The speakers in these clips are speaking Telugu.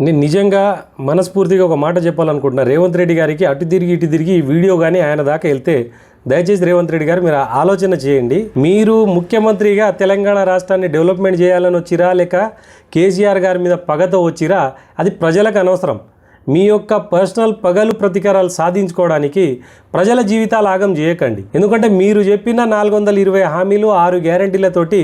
నేను నిజంగా మనస్ఫూర్తిగా ఒక మాట చెప్పాలనుకుంటున్నా. రేవంత్ రెడ్డి గారికి అటు తిరిగి ఇటు తిరిగి ఈ వీడియో కానీ ఆయన దాకా వెళ్తే దయచేసి రేవంత్ రెడ్డి గారు మీరు ఆలోచన చేయండి. మీరు ముఖ్యమంత్రిగా తెలంగాణ రాష్ట్రాన్ని డెవలప్మెంట్ చేయాలని వచ్చిరా లేక కేసీఆర్ గారి మీద పగతో వచ్చిరా అది ప్రజలకు అనవసరం. మీ యొక్క పర్సనల్ పగలు ప్రతీకారాలు సాధించుకోవడానికి ప్రజల జీవితాలు ఆగం చేయకండి. ఎందుకంటే మీరు చెప్పిన నాలుగు వందల ఇరవై హామీలు ఆరు గ్యారంటీలతోటి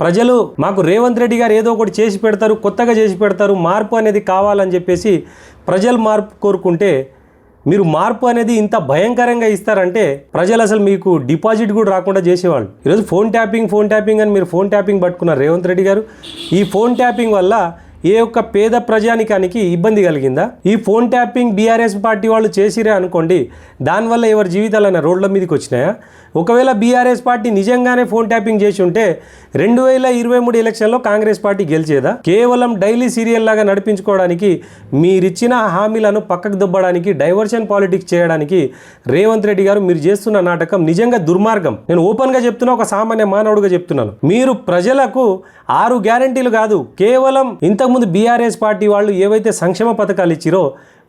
ప్రజలు మాకు రేవంత్ రెడ్డి గారు ఏదో ఒకటి చేసి పెడతారు కొత్తగా చేసి పెడతారు మార్పు అనేది కావాలని చెప్పేసి ప్రజలు మార్పు కోరుకుంటే మీరు మార్పు అనేది ఇంత భయంకరంగా ఇస్తారంటే ప్రజలు అసలు మీకు డిపాజిట్ కూడా రాకుండా చేసేవాళ్ళు. ఈరోజు ఫోన్ ట్యాపింగ్ ఫోన్ ట్యాపింగ్ అని మీరు ఫోన్ ట్యాపింగ్ పట్టుకున్నారు రేవంత్ రెడ్డి గారు. ఈ ఫోన్ ట్యాపింగ్ వల్ల ఏ ఒక్క పేద ప్రజానికానికి ఇబ్బంది కలిగిందా? ఈ ఫోన్ ట్యాపింగ్ బీఆర్ఎస్ పార్టీ వాళ్ళు చేసిరే అనుకోండి దానివల్ల ఎవరి జీవితాలైనా రోడ్ల మీదకి వచ్చినాయా ఒకవేళ బీఆర్ఎస్ పార్టీ నిజంగానే ఫోన్ ట్యాపింగ్ చేసి ఉంటే రెండు వేల ఇరవై మూడు ఎలక్షన్లో కాంగ్రెస్ పార్టీ గెలిచేదా? కేవలం డైలీ సీరియల్ లాగా నడిపించుకోవడానికి మీరిచ్చిన హామీలను పక్కకు దొబ్బడానికి డైవర్షన్ పాలిటిక్స్ చేయడానికి రేవంత్ రెడ్డి గారు మీరు చేస్తున్న నాటకం నిజంగా దుర్మార్గం. నేను ఓపెన్గా చెప్తున్నా ఒక సామాన్య మానవుడిగా చెప్తున్నాను. మీరు ప్రజలకు ఆరు గ్యారంటీలు కాదు కేవలం ఇంత ఇంతకుముందు బీఆర్ఎస్ పార్టీ వాళ్ళు ఏవైతే సంక్షేమ పథకాలు ఇచ్చిరో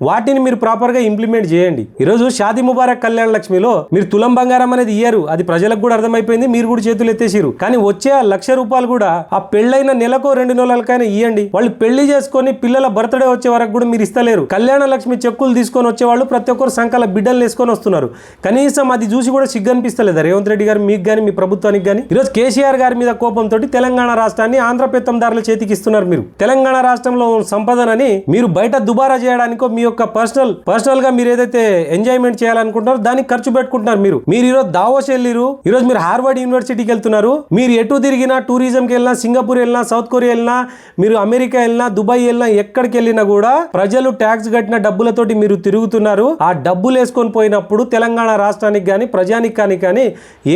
వాటిని మీరు ప్రాపర్గా ఇంప్లిమెంట్ చేయండి. ఈరోజు షాదీ ముబారక్ కళ్యాణ లక్ష్మిలో మీరు తులం బంగారం అనేది ఇయ్యరు. అది ప్రజలకు కూడా అర్థమైపోయింది మీరు కూడా చేతులు ఎత్తేసిరు కానీ వచ్చే ఆ లక్ష రూపాయలు కూడా ఆ పెళ్ళైన నెలకో రెండు నెలలకైనా ఇవ్వండి వాళ్ళు పెళ్ళి చేసుకొని పిల్లల బర్త్డే వచ్చే వరకు కూడా మీరు ఇస్తలేరు. కళ్యాణ లక్ష్మి చెక్కులు తీసుకొని వచ్చేవాళ్ళు ప్రతి ఒక్కరు సంకల బిడ్డలు వేసుకొని వస్తున్నారు. కనీసం అది చూసి కూడా సిగ్గు అనిపిస్తలేదా రేవంత్ రెడ్డి గారు మీకు కానీ మీ ప్రభుత్వానికి కానీ ఈరోజు కేసీఆర్ గారి మీద కోపంతో తెలంగాణ రాష్ట్రాన్ని ఆంధ్ర పెత్తందారుల చేతికి ఇస్తున్నారు మీరు. తెలంగాణ రాష్ట్రంలో సంపదనని మీరు బయట దుబారా చేయడానికో మీ యొక్క పర్సనల్ పర్సనల్గా మీరు ఏదైతే ఎంజాయ్మెంట్ చేయాలనుకుంటున్నారో దానికి ఖర్చు పెట్టుకుంటున్నారు మీరు. మీరు ఈరోజు దావోస్ వెళ్ళిరు ఈరోజు మీరు హార్వర్డ్ యూనివర్సిటీకి వెళ్తున్నారు మీరు ఎటు తిరిగినా టూరిజంకి వెళ్ళినా సింగపూర్ వెళ్ళినా సౌత్ కొరియా వెళ్ళినా మీరు అమెరికా వెళ్ళినా దుబాయ్ వెళ్ళినా ఎక్కడికి వెళ్ళినా కూడా ప్రజలు ట్యాక్స్ కట్టిన డబ్బులతోటి మీరు తిరుగుతున్నారు. ఆ డబ్బులు వేసుకొని పోయినప్పుడు తెలంగాణ రాష్ట్రానికి కానీ ప్రజానికి కానీ కానీ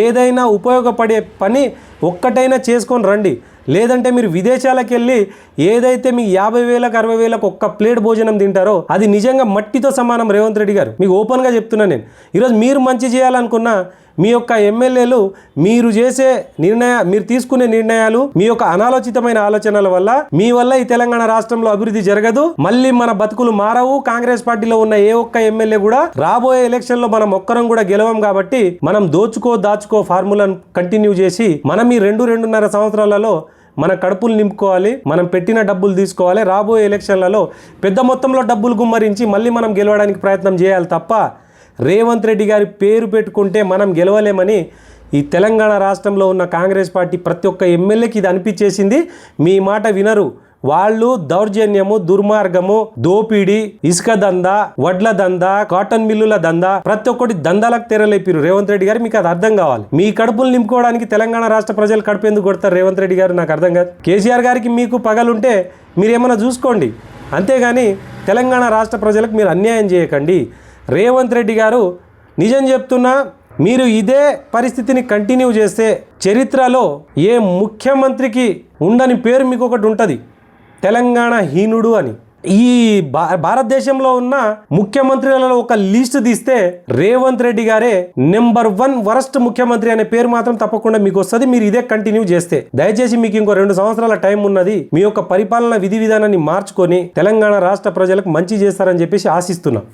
ఏదైనా ఉపయోగపడే పని ఒక్కటైనా చేసుకొని రండి. లేదంటే మీరు విదేశాలకు వెళ్ళి ఏదైతే మీ యాభై వేలకు అరవై వేలకు ఒక్క ప్లేట్ భోజనం తింటారో అది నిజంగా మట్టితో సమానం రేవంత్ రెడ్డి గారు. మీకు ఓపెన్గా చెప్తున్నా నేను. ఈరోజు మీరు మంచి చేయాలనుకున్నా మీ యొక్క ఎమ్మెల్యేలు మీరు చేసే నిర్ణయ మీరు తీసుకునే నిర్ణయాలు మీ యొక్క అనాలోచితమైన ఆలోచనల వల్ల మీ వల్ల ఈ తెలంగాణ రాష్ట్రంలో అభివృద్ధి జరగదు. మళ్ళీ మన బతుకులు మారవు. కాంగ్రెస్ పార్టీలో ఉన్న ఏ ఒక్క ఎమ్మెల్యే కూడా రాబోయే ఎలక్షన్లో మనం ఒక్కరం కూడా గెలవం కాబట్టి మనం దోచుకో దాచుకో ఫార్ములాను కంటిన్యూ చేసి మనం ఈ రెండు రెండున్నర సంవత్సరాలలో మన కడుపులు నింపుకోవాలి మనం పెట్టిన డబ్బులు తీసుకోవాలి. రాబోయే ఎలక్షన్లలో పెద్ద మొత్తంలో డబ్బులు గుమ్మరించి మళ్ళీ మనం గెలవడానికి ప్రయత్నం చేయాలి తప్ప రేవంత్ రెడ్డి గారి పేరు పెట్టుకుంటే మనం గెలవలేమని ఈ తెలంగాణ రాష్ట్రంలో ఉన్న కాంగ్రెస్ పార్టీ ప్రతి ఒక్క ఎమ్మెల్యేకి ఇది అనిపించేసింది. మీ మాట వినరు. వాళ్ళు దౌర్జన్యము దుర్మార్గము దోపిడి ఇసుక దందా వడ్ల దందా కాటన్ మిల్లుల దందా ప్రతి ఒక్కటి దందాలకు తెరలేపిరు రేవంత్ రెడ్డి గారు మీకు అది అర్థం కావాలి. మీ కడుపులు నింపుకోవడానికి తెలంగాణ రాష్ట్ర ప్రజలు కడుపు ఎందుకు కొడతారు రేవంత్ రెడ్డి గారు నాకు అర్థం కాదు. కేసీఆర్ గారికి మీకు పగలుంటే మీరు చూసుకోండి. అంతేగాని తెలంగాణ రాష్ట్ర ప్రజలకు మీరు అన్యాయం చేయకండి. రేవంత్ రెడ్డి గారు నిజం చెప్తున్నా మీరు ఇదే పరిస్థితిని కంటిన్యూ చేస్తే చరిత్రలో ఏ ముఖ్యమంత్రికి ఉండని పేరు మీకు ఒకటి ఉంటుంది. తెలంగాణ హీనుడు అని. ఈ భా భారతదేశంలో ఉన్న ముఖ్యమంత్రులలో ఒక లిస్ట్ తీస్తే రేవంత్ రెడ్డి గారే నెంబర్ వన్ వరస్ట్ ముఖ్యమంత్రి అనే పేరు మాత్రం తప్పకుండా మీకు వస్తుంది. మీరు ఇదే కంటిన్యూ చేస్తే. దయచేసి మీకు ఇంకో రెండు సంవత్సరాల టైం ఉన్నది. మీ యొక్క పరిపాలన విధి విధానాన్ని మార్చుకొని తెలంగాణ రాష్ట్ర ప్రజలకు మంచి చేస్తారని చెప్పేసి ఆశిస్తున్నాం.